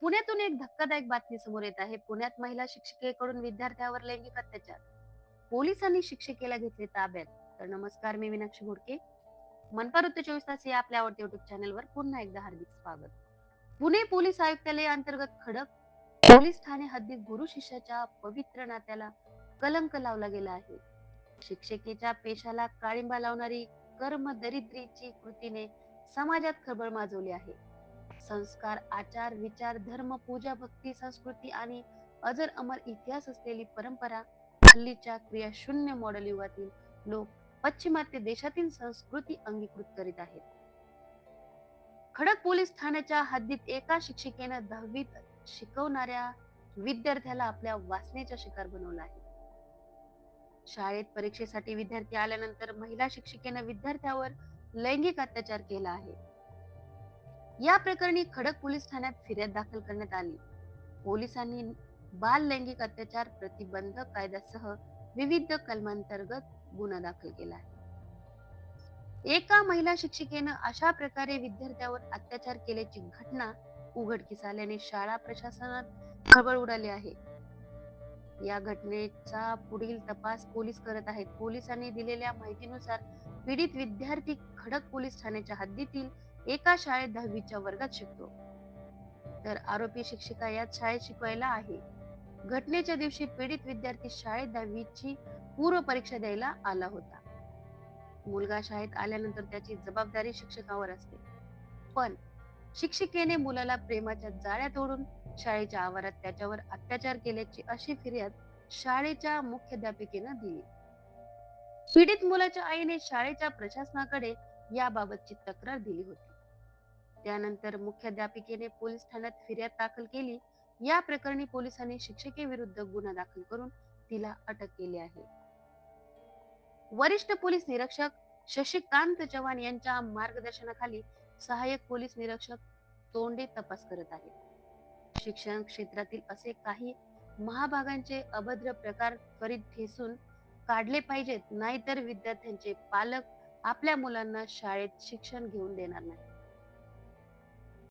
पुण्यातून एक धक्कादायक बातमी समोर येत आहे. पुण्यात महिला शिक्षिकेकडून विद्यार्थ्यावर लैंगिक अत्याचार. पोलिसांनी शिक्षिकेला घेतले ताब्यात. तर नमस्कार मी मीनाक्षी घोडके. मनपा वृत्त चोवीस तास या आपल्या आवडत्या युट्यूब चॅनलवर पुन्हा एकदा हार्दिक स्वागत. पुणे पोलीस आयुक्तालय अंतर्गत खडक पोलीस ठाणे हद्दीत गुरु शिष्याच्या पवित्र नात्याला कलंक लावला गेला आहे. शिक्षिकेच्या पेशाला काळिंबा लावणारी कर्म दरिद्रीची कृतीने समाजात खळबळ माजवली आहे. संस्कार आचार विचार धर्म पूजा भक्ती संस्कृती आणि अजर अमर इतिहास असलेली परंपरा हल्लीच्या क्रियाशून्य मॉडेल युगातील लोक पश्चिमात्य देशातील संस्कृती अंगीकृत करीत आहेत. खडक पोलीस ठाण्याच्या हद्दीत एका शिक्षिकेनं दहावीत शिकवणाऱ्या विद्यार्थ्याला आपल्या वासनेचा शिकार बनवला आहे. शाळेत परीक्षेसाठी विद्यार्थी आल्यानंतर महिला शिक्षिकेनं विद्यार्थ्यावर लैंगिक अत्याचार केला आहे. या प्रकरणी खडक पोलीस ठाण्यात फिर्याद दाखल करण्यात आली. पोलिसांनी बाल लैंगिक अत्याचार प्रतिबंध कायद्यासह विविध कलमांतर्गत गुन्हा दाखल केला आहे. एका महिला शिक्षिकेनं अशा प्रकारे विद्यार्थ्यावर अत्याचार केल्याची घटना उघडकीस आल्याने शाळा प्रशासनात खळबळ उडाली आहे. या घटनेचा पुढील तपास पोलीस करत आहेत. पोलिसांनी दिलेल्या माहितीनुसार पीडित विद्यार्थी खडक पोलीस ठाण्याच्या हद्दीतील एका शाळेत दहावीच्या वर्गात शिकतो. तर आरोपी शिक्षिका याच शाळेत शिकवायला आहे. घटनेच्या दिवशी पीडित विद्यार्थी शाळेत दहावीची पूर्व परीक्षा द्यायला आला होता. मुलगा शाळेत आल्यानंतर त्याची जबाबदारी शिक्षकावर असते. पण शिक्षिकेने मुलाला प्रेमाच्या जाळ्यात ओढून शाळेच्या आवारात त्याच्यावर अत्याचार केल्याची अशी फिर्याद शाळेच्या मुख्याध्यापिकेनं दिली. पीडित मुलाच्या आईने शाळेच्या प्रशासनाकडे याबाबतची तक्रार दिली होती. त्यानंतर मुख्याध्यापिकेने पोलीस ठाण्यात फिर्याद दाखल केली. या प्रकरणी पोलिसांनी शिक्षकेविरुद्ध गुन्हा दाखल करून तिला अटक केली आहे. वरिष्ठ पोलीस निरीक्षक शशिकांत चव्हाण यांच्या मार्गदर्शनाखाली सहाय्यक पोलीस निरीक्षक तोंडे तपास करत आहेत. शिक्षण क्षेत्रातील असे काही महाभागांचे अभद्र प्रकार त्वरित ठेसून काढले पाहिजेत नाहीतर विद्यार्थ्यांचे पालक आपल्या मुलांना शाळेत शिक्षण घेऊन देणार नाही.